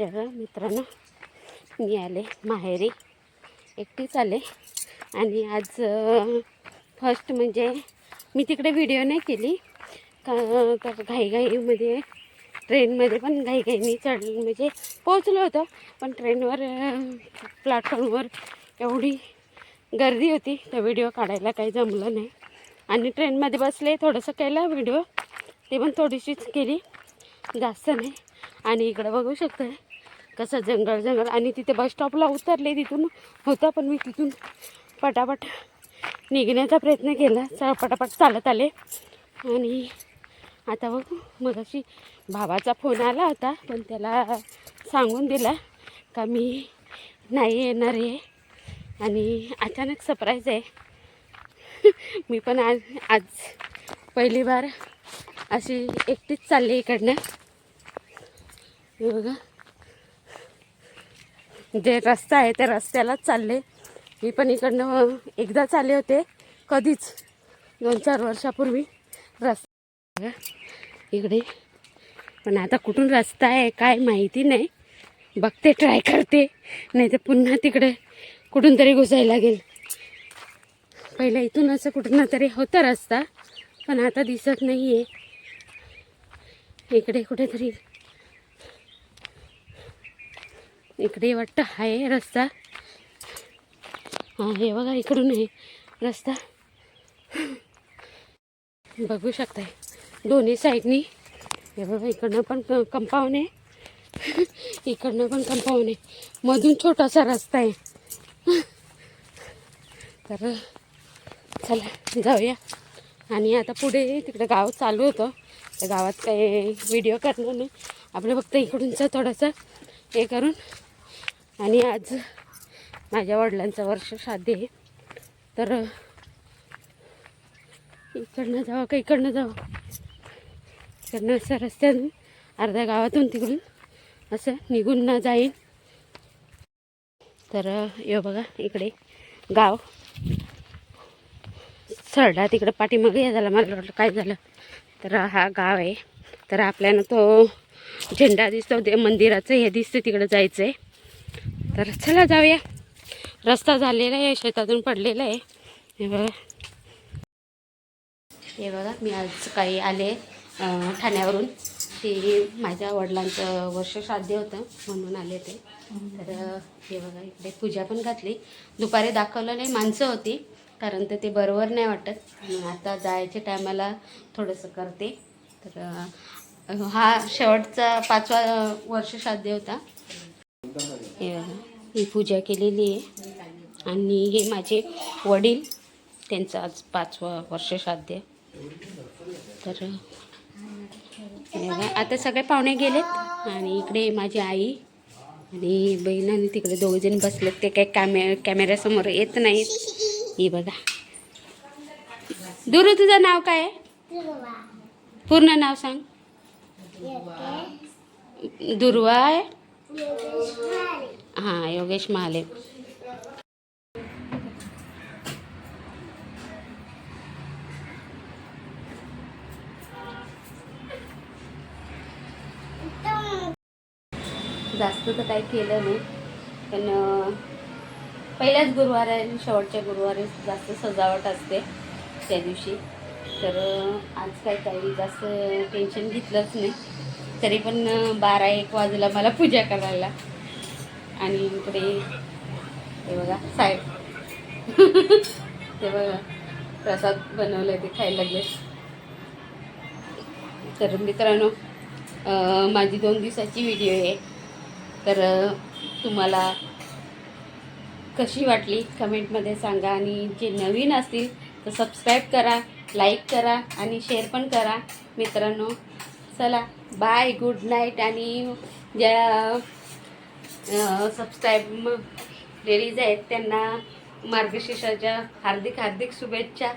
या मित्रांनो. मी आले माहेरी. एकटीच आले. आणि आज फर्स्ट म्हणजे मी तिकडे व्हिडिओ नाही केली. का का घाईघाईमध्ये ट्रेनमध्ये पण घाईघाईने चढ म्हणजे पोहोचलो होतो. पण ट्रेनवर प्लॅटफॉर्मवर एवढी गर्दी होती. त्या व्हिडिओ काढायला काही जमलं नाही. आणि ट्रेनमध्ये बसले थोडंसं केलं व्हिडिओ ते पण थोडीशीच केली. जास्त नाही. आणि इकडं बघू शकतो कसं जंगल जंगल. आणि तिथे बस स्टॉपला उतरले तिथून. होता पण मी तिथून पटापट निघण्याचा प्रयत्न केला. च पटापट चालत आले. आणि आता बघू मग अशी भावाचा फोन आला होता पण त्याला सांगून दिला का मी नाही येणार आहे. आणि अचानक सरप्राईज आहे. मी पण आज आज पहिली बार अशी एकटीच चालली इकडनं. हे बघा. जे रस्ता आहे त्या रस्त्यालाच चालले. मी पण इकडनं एकदा चालले होते कधीच दोन चार वर्षापूर्वी. रस्ता इकडे. पण आता कुठून रस्ता आहे काय माहिती नाही. बघते ट्राय करते. नाही तर पुन्हा तिकडे कुठून तरी घुसायला लागेल. पहिला इथून असं कुठून तरी होता रस्ता पण आता दिसत नाही आहे इकडे कुठेतरी इकडे वाटतं आहे रस्ता. हां हे बघा इकडून आहे रस्ता. बघू शकताय दोन्ही साईडनी. हे बघा इकडनं पण कंपाऊंड आहे. इकडनं पण कंपाऊंड आहे. मधून छोटासा रस्ता आहे. तर चला जाऊया. आणि आता पुढे तिकडं गाव चालू होतं. त्या गावात काही व्हिडिओ करणार नाही. आपलं फक्त इकडूनचा थोडासा हे करून आणि आज माझ्या वडिलांचं वर्ष साधे आहे. तर इकडनं जावं का इकडनं जावं? इकडनं असं रस्त्यातून अर्ध्या गावातून तिकडून असं निघून ना जाईन. तर यो बघा इकडे गाव. सरडा तिकडं पाठीमागे हे झालं मला वाटलं काय झालं. तर हा गाव आहे. तर आपल्यानं तो झेंडा दिसतो ते मंदिराचं हे दिसतं तिकडं जायचं आहे तर चला जाऊया. रस्ता झालेला आहे शेतातून पडलेला आहे. हे बघा. हे बघा मी आज काही आले ठाण्यावरून. ते माझ्या वडिलांचं वर्ष साध्य होतं म्हणून आले ते. तर हे बघा इकडे पूजा पण घातली. दुपारी दाखवलं नाही माणसं होती कारण तर ते बरोबर नाही वाटत. म्हणून आता जायच्या टायमाला थोडंसं करते. तर हा शेवटचा पाचवा वर्ष साध्य होता. हे बघा. ही पूजा केलेली आहे. आणि हे माझे वडील त्यांचं आज पाचवं वर्ष आहे. तर आता सगळे पाहुणे गेलेत आणि इकडे माझी आई आणि बहीण आणि तिकडे दोघेजण बसलेत. ते काही कॅमे कॅमेऱ्यासमोर येत नाहीत. ही बघा. दुरू तुझं नाव काय आहे? पूर्ण नाव सांग. दुर्वा आहे? हां योगेश महाले. जास्त तर काही केलं नाही पण पहिल्याच गुरुवार आहे आणि शेवटच्या गुरुवारी जास्त सजावट असते त्या दिवशी. तर आज काही काही जास्त टेन्शन घेतलंच नाही. तरी पण बारा एक वाजला मला पूजा करायला. आणि इकडे हे बघा साहेब ते बघा प्रसाद बनवले ते खायला लागले. तर मित्रांनो माझी दोन दिवसाची व्हिडिओ आहे. तर तुम्हाला कशी वाटली कमेंटमध्ये सांगा आणि जे नवीन असतील तर सबस्क्राईब करा लाईक करा आणि शेअर पण करा. मित्रांनो चला बाय गुड नाईट आणि ज्या सबस्क्राईब लेडीज आहेत त्यांना मार्गशीर्षाच्या हार्दिक हार्दिक शुभेच्छा.